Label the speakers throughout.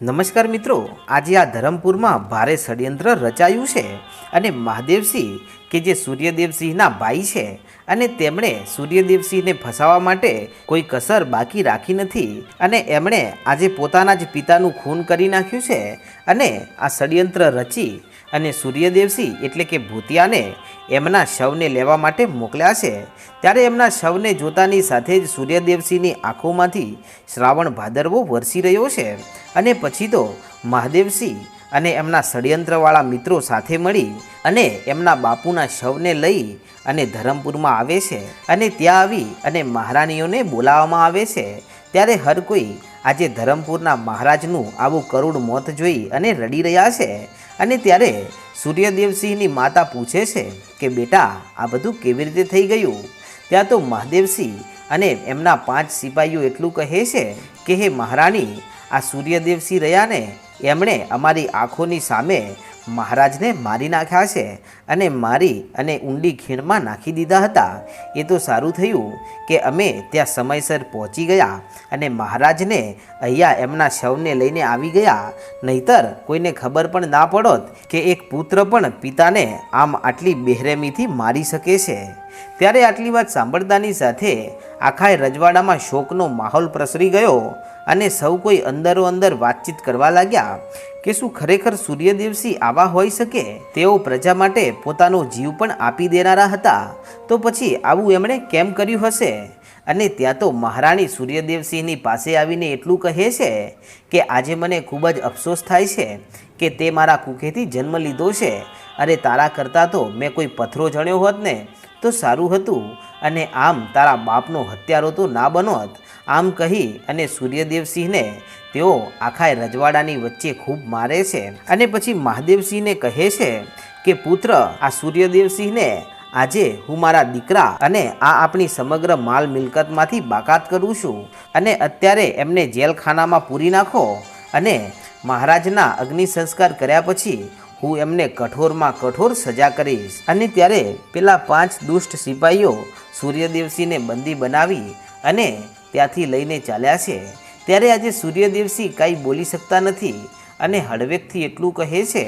Speaker 1: નમસ્કાર મિત્રો, આજે આ ધરમપુરમાં ભારે ષડયંત્ર રચાયું છે અને મહાદેવસિંહ, કે જે સૂર્યદેવસિંહના ભાઈ છે અને તેમણે સૂર્યદેવસિંહને ફસાવવા માટે કોઈ કસર બાકી રાખી નથી અને એમણે આજે પોતાના જ પિતાનું ખૂન કરી નાખ્યું છે અને આ ષડયંત્ર રચી અને સૂર્યદેવસિંહ એટલે કે ભૂતિયાને એમના શવને લેવા માટે મોકલ્યા છે. ત્યારે એમના શવને જોતાની સાથે જ સૂર્યદેવસિંહની આંખોમાંથી શ્રાવણ ભાદરવો વરસી રહ્યો છે. અને પછી તો મહાદેવસિંહ અને એમના ષડયંત્રવાળા મિત્રો સાથે મળી અને એમના બાપુના શવને લઈ અને ધરમપુરમાં આવે છે. અને ત્યાં આવી અને મહારાણીઓને બોલાવવામાં આવે છે. ત્યારે હર કોઈ આજે ધરમપુરના મહારાજનું આવું કરુણ મોત જોઈ અને રડી રહ્યા છે. અને ત્યારે સૂર્યદેવસિંહની માતા પૂછે છે કે, બેટા, આ બધું કેવી રીતે થઈ ગયું? ત્યાં તો મહાદેવસિંહ અને એમના પાંચ સિપાહીઓ એટલું કહે છે કે, હે મહારાણી, આ સૂર્યદેવસિંહ રહ્યા ને એમણે અમારી આંખોની સામે મહારાજને મારી નાખ્યા છે અને મારી અને ઊંડી ખીણમાં નાખી દીધા હતા. એ તો સારું થયું કે અમે ત્યાં સમયસર પહોંચી ગયા અને મહારાજને અહીંયા એમના શવને લઈને આવી ગયા. નહીતર કોઈને ખબર પણ ના પડોત કે એક પુત્ર પણ પિતાને આમ આટલી બેરહેમીથી મારી શકે છે. ત્યારે આટલી વાત સાંભળતાની સાથે આખા રજવાડામાં શોકનો માહોલ પ્રસરી ગયો અને સૌ કોઈ અંદરો અંદર વાતચીત કરવા લાગ્યા કે શું ખરેખર સૂર્યદેવસિંહ આવા હોઈ શકે? તેઓ પ્રજા માટે પોતાનો જીવ પણ આપી દેનારા હતા. તો પછી આવું એમણે કેમ કર્યું હશે? અને ત્યાં તો મહારાણી સૂર્યદેવસિંહની પાસે આવીને એટલું કહે છે કે આજે મને ખૂબ જ અફસોસ થાય છે કે તે મારા કુખેથી જન્મ લીધો છે. અરે તારા કરતાં તો મેં કોઈ પથરો જણ્યો હોત ને તો સારું હતું અને આમ તારા બાપનો હત્યારો તો ના બનોત. આમ કહી અને સૂર્યદેવસિંહને તેઓ આખા રજવાડાની વચ્ચે ખૂબ મારે છે. અને પછી મહાદેવસિંહને કહે છે કે, પુત્ર, આ સૂર્યદેવસિંહને આજે હું મારા દીકરા અને આ આપણી સમગ્ર માલ મિલકતમાંથી બાકાત કરું છું અને અત્યારે એમને જેલખાનામાં પૂરી નાખો. અને મહારાજના અગ્નિ સંસ્કાર કર્યા પછી હું એમને કઠોરમાં કઠોર સજા કરીશ. અને ત્યારે પેલા પાંચ દુષ્ટ સિપાહીઓ સૂર્યદેવસિંહને બંદી બનાવી અને ત્યાંથી લઈને ચાલ્યા છે. ત્યારે આજે સૂર્યદેવસિંહ કાંઈ બોલી શકતા નથી અને હળવેકથી એટલું કહે છે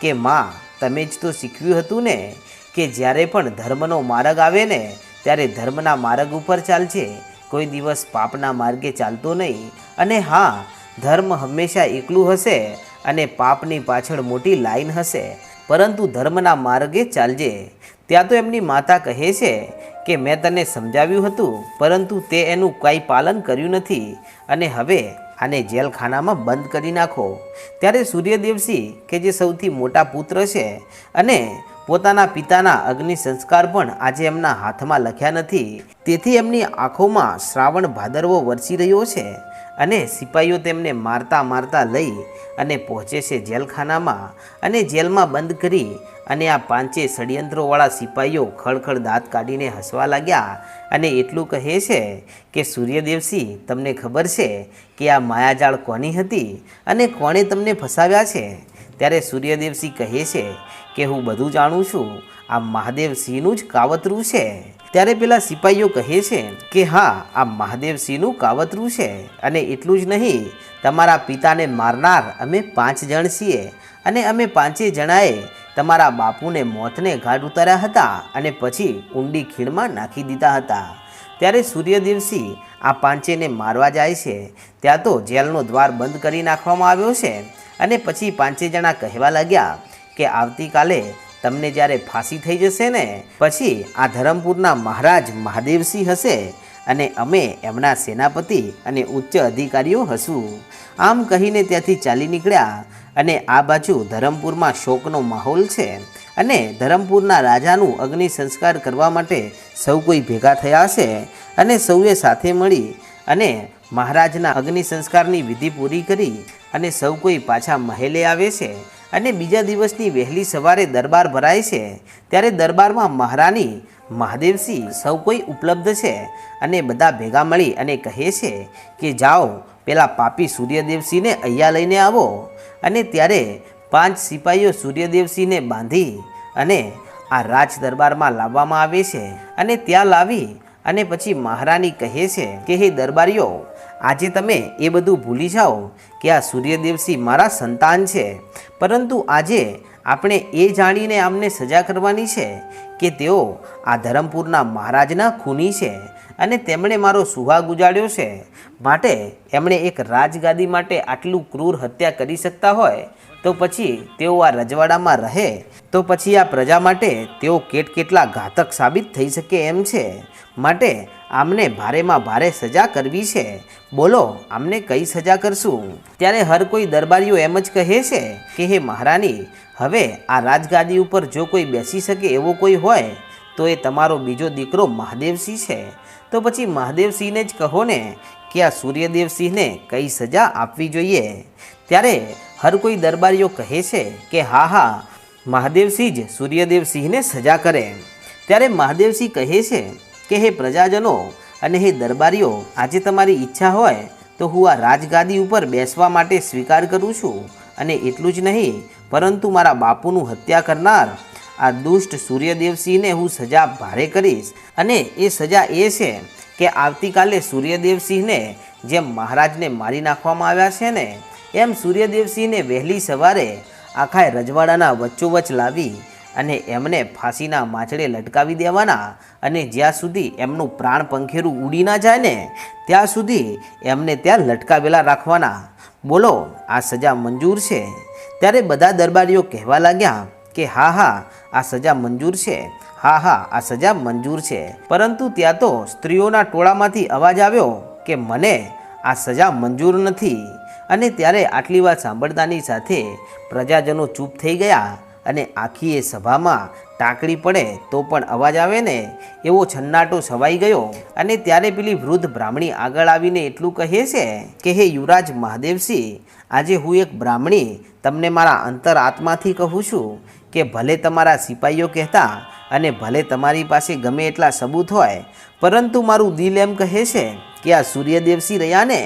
Speaker 1: કે, માં, તમે જ તો શીખવ્યું હતું ને કે જ્યારે પણ ધર્મનો માર્ગ આવે ને ત્યારે ધર્મના માર્ગ ઉપર ચાલશે કોઈ દિવસ પાપના માર્ગે ચાલતો નહીં. અને હા, ધર્મ હંમેશા એકલું હશે અને પાપની પાછળ મોટી લાઈન હશે. પરંતુ ધર્મના માર્ગે ચાલજે. ત્યાં તો એમની માતા કહે છે કે, મેં તને સમજાવ્યું હતું, પરંતુ તે એનું કાંઈ પાલન કર્યું નથી. અને હવે આને જેલખાનામાં બંધ કરી નાખો. ત્યારે સૂર્યદેવસિંહ કે જે સૌથી મોટા પુત્ર છે અને પોતાના પિતાના અગ્નિ સંસ્કાર પણ આજે એમના હાથમાં લખ્યા નથી. તેથી એમની આંખોમાં શ્રાવણ ભાદરવો વરસી રહ્યો છે. અને સિપાહીઓ તેમને મારતા મારતા લઈ અને પહોંચે છે જેલખાનામાં અને જેલમાં બંધ કરી અને આ પાંચે ષડયંત્રોવાળા સિપાહીઓ ખળખળ દાંત કાઢીને હસવા લાગ્યા અને એટલું કહે છે કે, સૂર્યદેવસિંહ, તમને ખબર છે કે આ માયાજાળ કોની હતી અને કોણે તમને ફસાવ્યા છે? ત્યારે સૂર્યદેવસિંહ કહે છે કે, હું બધું જાણું છું. આ મહાદેવસિંહનું જ કાવતરું છે. ત્યારે પેલા સિપાહીઓ કહે છે કે હા, આ મહાદેવસિંહનું કાવતરું છે અને એટલું જ નહીં, તમારા પિતાને મારનાર અમે પાંચ જણ છીએ અને અમે પાંચે જણાએ તમારા બાપુને મોતને ઘાટ ઉતાર્યા હતા અને પછી ઊંડી ખીણમાં નાખી દીધા હતા. ત્યારે સૂર્યદેવસિંહ આ પાંચેને મારવા જાય છે. ત્યાં તો જેલનો દ્વાર બંધ કરી નાખવામાં આવ્યો છે અને પછી પાંચે જણા કહેવા લાગ્યા કે આવતીકાલે તમને જ્યારે ફાંસી થઈ જશે ને, પછી આ ધરમપુરના મહારાજ મહાદેવસિંહ હશે અને અમે એમના સેનાપતિ અને ઉચ્ચ અધિકારીઓ હશું. આમ કહીને ત્યાંથી ચાલી નીકળ્યા અને આ બાજુ ધરમપુરમાં શોકનો માહોલ છે અને ધરમપુરના રાજાનું અગ્નિ સંસ્કાર કરવા માટે સૌ કોઈ ભેગા થયા છે અને સૌએ સાથે મળી અને મહારાજના અગ્નિ સંસ્કારની વિધિ પૂરી કરી અને સૌ કોઈ પાછા મહેલે આવે છે. અને બીજા દિવસની વહેલી સવારે દરબાર ભરાય છે, ત્યારે દરબારમાં મહારાણી મહાદેવસિંહ સૌ કોઈ ઉપલબ્ધ છે અને બધા ભેગા મળી અને કહે છે કે, જાઓ, પેલા પાપી સૂર્યદેવસિંહને અહીંયા લઈને આવો. અને ત્યારે પાંચ સિપાહીઓ સૂર્યદેવસિંહને બાંધી અને આ રાજ દરબારમાં લાવવામાં આવે છે અને ત્યાં લાવી અને પછી મહારાણી કહે છે કે, હે દરબારીઓ, આજે તમે એ બધું ભૂલી જાઓ કે આ સૂર્યદેવસિંહ મારા સંતાન છે. પરંતુ આજે આપણે એ જાણીને આમને સજા કરવાની છે કે તેઓ આ ધરમપુરના મહારાજના ખૂની છે અને તેમણે મારો સુહાગ ઉજાડ્યો છે. માટે એમણે એક રાજગાદી માટે આટલું ક્રૂર હત્યા કરી શકતા હોય તો પછી તેઓ આ રજવાડામાં રહે. તો પછી આ પ્રજા માટે તેઓ કેટ કેટલા ઘાતક સાબિત થઈ શકે એમ છે. માટે આમને ભારેમાં ભારે સજા કરવી છે. બોલો, આમને કઈ સજા કરશું? ત્યારે હર કોઈ દરબારીઓ એમ જ કહે છે કે, હે મહારાણી હવે આ રાજગાદી ઉપર જો કોઈ બેસી શકે એવો કોઈ હોય, તો એ તમારો બીજો દીકરો મહાદેવસિંહ છે. તો પછી મહાદેવસિંહને જ કહો ને કે, આ સૂર્યદેવસિંહને કઈ સજા આપવી જોઈએ? ત્યારે હર કોઈ દરબારીઓ કહે છે કે, હા હા, મહાદેવસિંહ જ સૂર્યદેવસિંહને સજા કરે. ત્યારે મહાદેવસિંહ કહે છે કે, હે પ્રજાજનો અને હે દરબારીઓ, આજે તમારી ઈચ્છા હોય તો હું આ રાજગાદી ઉપર બેસવા માટે સ્વીકાર કરું છું. અને એટલું જ નહીં, પરંતુ મારા બાપુનું હત્યા કરનાર આ દુષ્ટ સૂર્યદેવસિંહને હું સજા ભારે કરીશ. અને એ સજા એ છે કે, આવતીકાલે સૂર્યદેવસિંહને જેમ મહારાજને મારી નાખવામાં આવ્યા છે ને એમ સૂર્યદેવસિંહને વહેલી સવારે આખા રજવાડાના વચ્ચોવચ લાવી અને એમને ફાંસીના માછડે લટકાવી દેવાના અને જ્યાં સુધી એમનું પ્રાણ પંખેરું ઉડી ના જાય ને, ત્યાં સુધી એમને ત્યાં લટકાવેલા રાખવાના. બોલો, આ સજા મંજૂર છે? ત્યારે બધા દરબારીઓ કહેવા લાગ્યા કે, હા હા, આ સજા મંજૂર છે. હા હા, આ સજા મંજૂર છે. પરંતુ ત્યાં તો સ્ત્રીઓના ટોળામાંથી અવાજ આવ્યો કે, મને આ સજા મંજૂર નથી. અને ત્યારે આટલી વાત સાંભળતાની સાથે પ્રજાજનો ચૂપ થઈ ગયા અને આખી એ સભામાં ટાંકડી પડે તો પણ અવાજ આવે ને એવો છન્નાટો છવાઈ ગયો. અને ત્યારે પેલી વૃદ્ધ બ્રાહ્મણી આગળ આવીને એટલું કહે છે કે, હે યુવરાજ મહાદેવસિંહ, આજે હું એક બ્રાહ્મણી તમને મારા અંતર આત્માથી કહું છું કે ભલે તમારા સિપાહીઓ કહેતા અને ભલે તમારી પાસે ગમે એટલા સબૂત હોય, પરંતુ મારું દિલ એમ કહે છે કે આ સૂર્યદેવસિંહ રહ્યા ને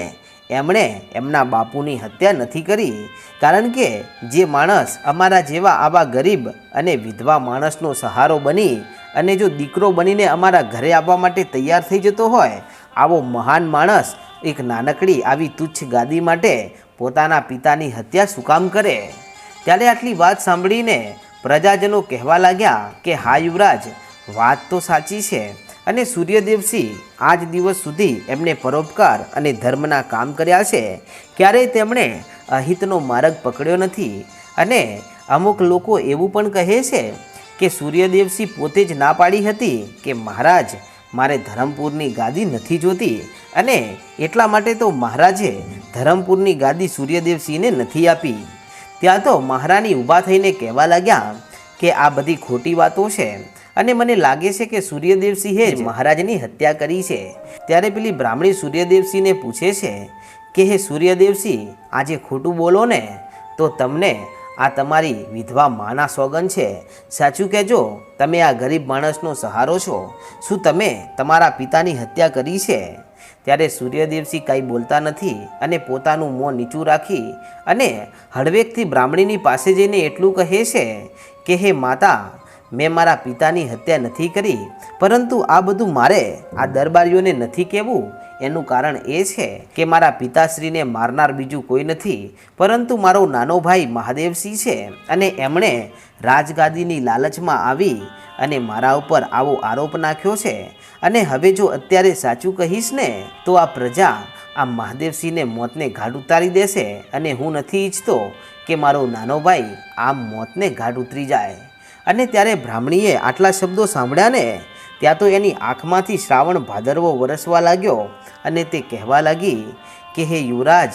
Speaker 1: એમણે એમના બાપુની હત્યા નથી કરી, કારણ કે જે માણસ અમારા જેવા આવા ગરીબ અને વિધવા માણસનો સહારો બની અને જો દીકરો બનીને અમારા ઘરે આવવા માટે તૈયાર થઈ જતો હોય, આવો મહાન માણસ એક નાનકડી આવી તુચ્છ ગાદી માટે પોતાના પિતાની હત્યા શું કામ કરે? ત્યારે આટલી વાત સાંભળીને પ્રજાજનો કહેવા લાગ્યા કે, હા યુવરાજ, વાત તો સાચી છે. અને સૂર્યદેવસિંહ આજ દિવસ સુધી એમને પરોપકાર અને ધર્મના કામ કર્યા છે. ક્યારેય તેમણે અહિતનો માર્ગ પકડ્યો નથી. અને અમુક લોકો એવું પણ કહે છે કે સૂર્યદેવસિંહ પોતે જ ના પાડી હતી કે મહારાજ મારે ધરમપુરની ગાદી નથી જોતી. અને એટલા માટે તો મહારાજે ધરમપુરની ગાદી સૂર્યદેવસિંહને નથી આપી. ત્યાં તો મહારાણી ઊભા થઈને કહેવા લાગ્યા કે આ બધી ખોટી વાતો છે. અને મને લાગે છે કે સૂર્યદેવસિંહે જ મહારાજની હત્યા કરી છે. ત્યારે પેલી બ્રાહ્મણી સૂર્યદેવસિંહને પૂછે છે કે હે સૂર્યદેવસિંહ આજે ખોટું બોલો ને તો તમને આ તમારી વિધવા માના સોગન છે. સાચું કહેજો તમે આ ગરીબ માણસનો સહારો છો. શું તમે તમારા પિતાની હત્યા કરી છે? ત્યારે સૂર્યદેવસિંહ કાંઈ બોલતા નથી અને પોતાનું મોં નીચું રાખી અને હળવેકથી બ્રાહ્મણીની પાસે જઈને એટલું કહે છે કે હે માતા મેં મારા પિતાની હત્યા નથી કરી, પરંતુ આ બધું મારે આ દરબારીઓને નથી કહેવું. એનું કારણ એ છે કે મારા પિતાશ્રીને મારનાર બીજું કોઈ નથી, પરંતુ મારો નાનો ભાઈ મહાદેવસિંહ છે અને એમણે રાજગાદીની લાલચમાં આવી અને મારા ઉપર આવો આરોપ નાખ્યો છે. અને હવે જો અત્યારે સાચું કહીશ ને, તો આ પ્રજા આ મહાદેવસિંહને મોતને ઘાટ ઉતારી દેશે અને હું નથી ઈચ્છતો કે મારો નાનો ભાઈ આ મોતને ઘાટ ઉતરી જાય. અને ત્યારે બ્રાહ્મણીએ આટલા શબ્દો સાંભળ્યા ને ત્યાં તો એની આંખમાંથી શ્રાવણ ભાદરવો વરસવા લાગ્યો અને તે કહેવા લાગી કે, હે યુવરાજ,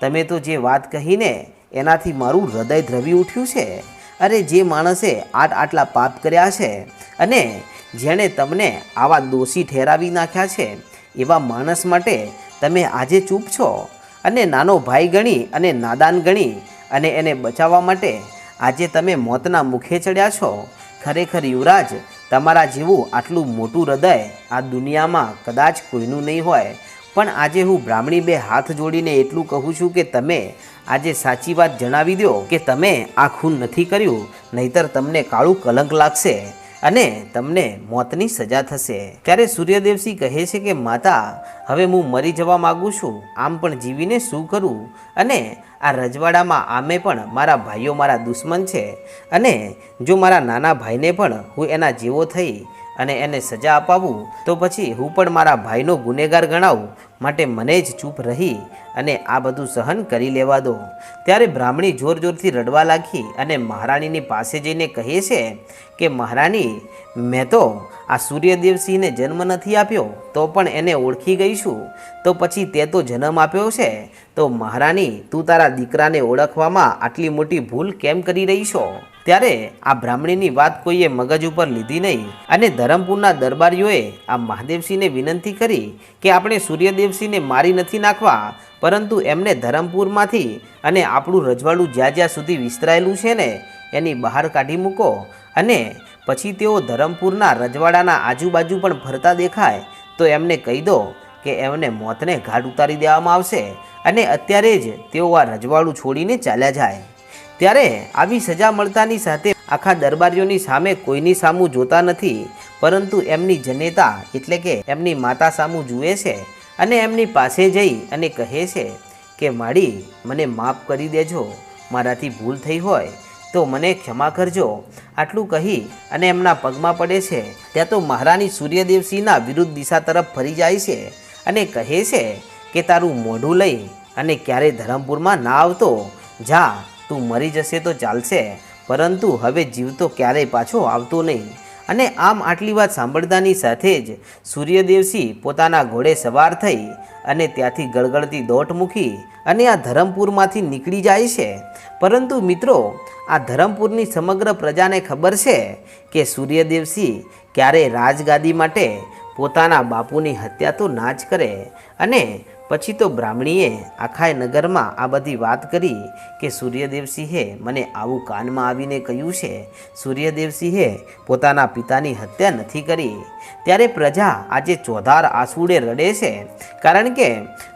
Speaker 1: તમે તો જે વાત કહીને એનાથી મારું હૃદય દ્રવી ઉઠ્યું છે. અરે, જે માણસે આટ આટલા પાપ કર્યા છે અને જેણે તમને આવા દોષી ઠેરાવી નાખ્યા છે, એવા માણસ માટે તમે આજે ચૂપ છો. અને નાનો ભાઈ ગણી અને નાદાન ગણી અને એને બચાવવા માટે આજે તમે મોતના મુખે ચડ્યા છો. ખરેખર યુવરાજ, તમારા જેવું આટલું મોટું હૃદય આ દુનિયામાં કદાચ કોઈનું નહીં હોય. પણ આજે હું બ્રાહ્મણી બે હાથ જોડીને એટલું કહું છું કે તમે આજે સાચી વાત જણાવી દો કે તમે આ ખૂન નથી કર્યું. નહીતર તમને કાળું કલંક લાગશે. અને તમને મોતની સજા થશે. ત્યારે સૂર્યદેવસિંહ કહે છે કે, માતા, હવે હું મરી જવા માગું છું. આમ પણ જીવીને શું કરું? અને આ રજવાડામાં આમે પણ મારા ભાઈઓ મારા દુશ્મન છે. અને જો મારા નાના ભાઈને પણ હું એના જેવો થઈ અને એને સજા અપાવું, તો પછી હું પણ મારા ભાઈનો ગુનેગાર ગણાવું. માટે મને જ ચૂપ રહી અને આ બધું સહન કરી લેવા દો. ત્યારે બ્રાહ્મણી જોર જોરથી રડવા લાગી અને મહારાણીની પાસે જઈને કહે છે કે, મહારાણી, મેં તો આ સૂર્યદેવસિંહને જન્મ નથી આપ્યો, તો પણ એને ઓળખી ગઈ છું. તો પછી તે તો જન્મ આપ્યો છે. તો મહારાણી, તું તારા દીકરાને ઓળખવામાં આટલી મોટી ભૂલ કેમ કરી રહી છો? ત્યારે આ બ્રાહ્મણીની વાત કોઈએ મગજ ઉપર લીધી નહીં અને ધરમપુરના દરબારીઓએ આ મહાદેવસિંહને વિનંતી કરી કે આપણે સૂર્યદેવસિંહને મારી નથી નાખવા, પરંતુ એમને ધરમપુરમાંથી અને આપણું રજવાડું જ્યાં જ્યાં સુધી વિસ્તરાયેલું છે ને, એની બહાર કાઢી મૂકો અને પછી તેઓ ધરમપુરના રજવાડાના આજુબાજુ પણ ફરતા દેખાય, તો એમને કહી દો કે એમને મોતને ઘાટ ઉતારી દેવામાં આવશે અને અત્યારે જ તેઓ આ રજવાડું છોડીને ચાલ્યા જાય. ત્યારે આવી સજા મળતાની સાથે આખા દરબારીઓની સામે કોઈની સામું જોતા નથી, પરંતુ એમની જનેતા એટલે કે એમની માતા સામું જુએ છે અને એમની પાસે જઈ અને કહે છે કે, માડી, મને માફ કરી દેજો, મારાથી ભૂલ થઈ હોય તો મને ક્ષમા કરજો. આટલું કહી અને એમના પગમાં પડે છે. ત્યાં તો મહારાણી સૂર્યદેવસિંહના વિરુદ્ધ દિશા તરફ ફરી જાય છે અને કહે છે કે, તારું મોઢું લઈ અને ક્યારેય ધરમપુરમાં ના આવતો, જા તું મરી જશે તો ચાલશે, પરંતુ હવે જીવતો ક્યારેય પાછો આવતો નહીં. અને આમ આટલી વાત સાંભળતાની સાથે જ સૂર્યદેવસિંહ પોતાના ઘોડે સવાર થઈ અને ત્યાંથી ગળગળતી દોટ મૂકી અને આ ધરમપુરમાંથી નીકળી જાય છે. પરંતુ મિત્રો, આ ધરમપુરની સમગ્ર પ્રજાને ખબર છે કે સૂર્યદેવસિંહ ક્યારેય રાજગાદી માટે પોતાના બાપુની હત્યા તો ના જ કરે અને પછી તો બ્રાહ્મણીએ આખા નગરમાં આ બધી વાત કરી કે સૂર્યદેવસિંહે મને આવું કાનમાં આવીને કહ્યું છે, સૂર્યદેવસિંહે પોતાના પિતાની હત્યા નથી કરી. ત્યારે પ્રજા આજે ચોધાર આંસુડે રડે છે. કારણ કે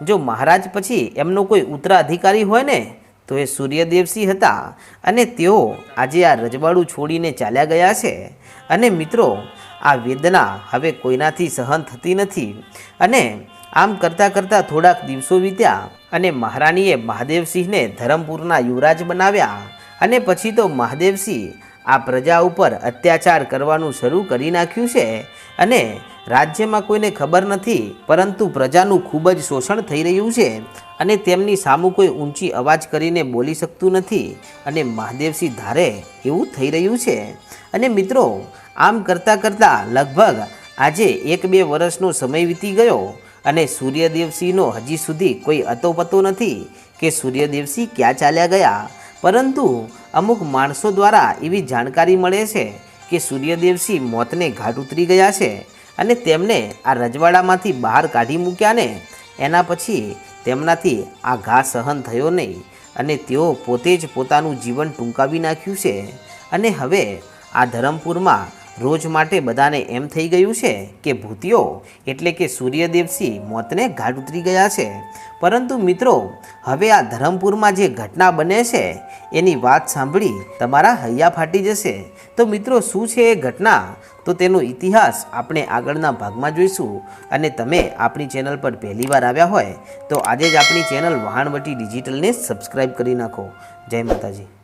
Speaker 1: જો મહારાજ પછી એમનો કોઈ ઉત્તરાધિકારી હોય ને, તો એ સૂર્યદેવસિંહ હતા અને તેઓ આજે આ રજવાડું છોડીને ચાલ્યા ગયા છે. અને મિત્રો, આ વેદના હવે કોઈનાથી સહન થતી નથી. અને આમ કરતાં કરતાં થોડાક દિવસો વીત્યા અને મહારાણીએ મહાદેવસિંહને ધરમપુરના યુવરાજ બનાવ્યા અને પછી તો મહાદેવસિંહ આ પ્રજા ઉપર અત્યાચાર કરવાનું શરૂ કરી નાખ્યું છે અને રાજ્યમાં કોઈને ખબર નથી, પરંતુ પ્રજાનું ખૂબ જ શોષણ થઈ રહ્યું છે અને તેમની સામું કોઈ ઊંચી અવાજ કરીને બોલી શકતું નથી અને મહાદેવસિંહ ધારે એવું થઈ રહ્યું છે. અને મિત્રો, આમ કરતાં કરતાં લગભગ આજે એક બે વર્ષનો સમય વીતી ગયો અને સૂર્યદેવસિંહનો હજી સુધી કોઈ અતોપતો નથી કે સૂર્યદેવસિંહ ક્યાં ચાલ્યા ગયા. પરંતુ અમુક માણસો દ્વારા એવી જાણકારી મળે છે કે સૂર્યદેવસિંહ મોતને ઘાટ ઉતરી ગયા છે અને તેમને આ રજવાડામાંથી બહાર કાઢી મૂક્યા ને. એના પછી તેમનાથી આ ઘા સહન થયો નહીં અને તેઓ પોતે જ પોતાનું જીવન ટૂંકાવી નાખ્યું છે. અને હવે આ ધરમપુરમાં રોજ માટે બધાને એમ થઈ ગયું છે કે ભૂતિયો એટલે કે સૂર્યદેવસિંહ મોતને ઘાટ ઉતરી ગયા છે. પરંતુ મિત્રો, હવે આ ધરમપુરમાં જે ઘટના બને છે, એની વાત સાંભળી તમારા હૈયા ફાટી જશે. તો મિત્રો, શું છે એ ઘટના? તો તેનો ઇતિહાસ આપણે આગળના ભાગમાં જોઈશું. અને તમે આપણી ચેનલ પર પહેલીવાર આવ્યા હોય, તો આજે જ આપણી ચેનલ વહાણવટી ડિજિટલને સબસ્ક્રાઈબ કરી નાખો. જય માતાજી.